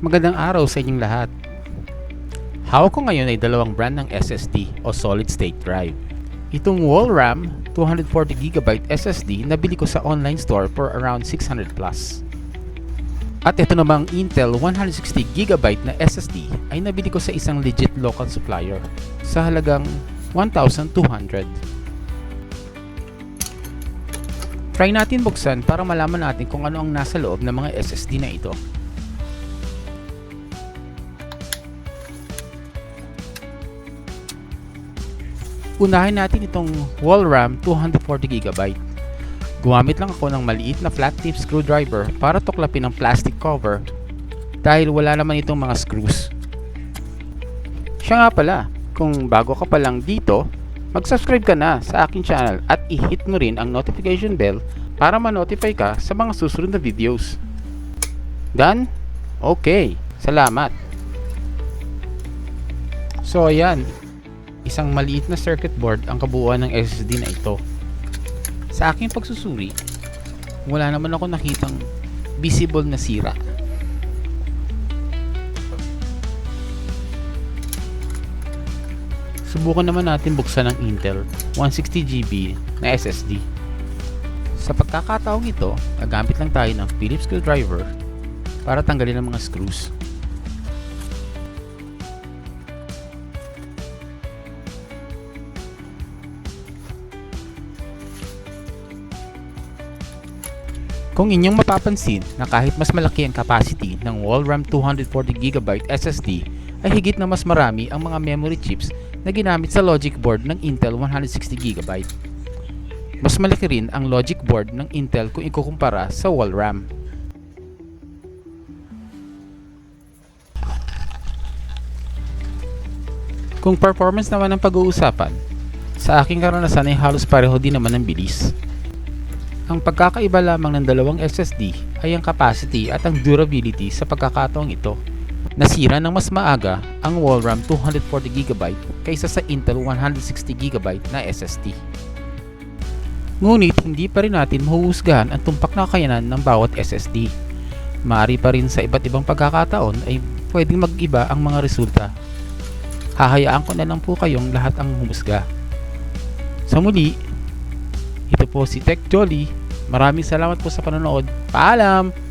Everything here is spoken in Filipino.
Magandang araw sa inyong lahat. Hawak ko ngayon ay dalawang brand ng SSD o solid state drive. Itong wall RAM 240GB SSD nabili ko sa online store for around 600 plus. At ito namang Intel 160GB na SSD ay nabili ko sa isang legit local supplier sa halagang 1,200. Try natin buksan para malaman natin kung ano ang nasa loob ng mga SSD na ito. Unahin natin itong wall RAM 240GB. Gumamit lang ako ng maliit na flat tip screwdriver para tuklapin ang plastic cover dahil wala naman itong mga screws. Siya nga pala, kung bago ka pa lang dito, mag-subscribe ka na sa aking channel at i-hit mo rin ang notification bell para ma-notify ka sa mga susunod na videos. Done? Okay. Salamat. So ayan, isang maliit na circuit board ang kabuuan ng SSD na ito. Sa aking pagsusuri, wala naman ako nakitang visible na sira. Subukan naman natin buksan ang Intel 160GB na SSD. Sa pagkakataong ito, gagamit lang tayo ng Phillips screwdriver para tanggalin ang mga screws. Kung inyong mapapansin na kahit mas malaki ang capacity ng wall RAM 240GB SSD ay higit na mas marami ang mga memory chips na ginamit sa logic board ng Intel 160GB. Mas malaki rin ang logic board ng Intel kung ikukumpara sa wall RAM. Kung performance naman ang pag-uusapan, sa aking karanasan ay halos pareho din naman ang bilis. Ang pagkakaiba lamang ng dalawang SSD ay ang capacity at ang durability sa pagkakataong ito. Nasira ng mas maaga ang wall RAM 240GB kaysa sa Intel 160GB na SSD. Ngunit hindi pa rin natin mahuhusgahan ang tumpak na kakayanan ng bawat SSD. Maaari pa rin sa iba't ibang pagkakataon ay pwedeng mag-iba ang mga resulta. Hahayaan ko na lang po kayong lahat ang humusga. Sa muli, ito po si Tech Jolly. Maraming salamat po sa panonood. Paalam!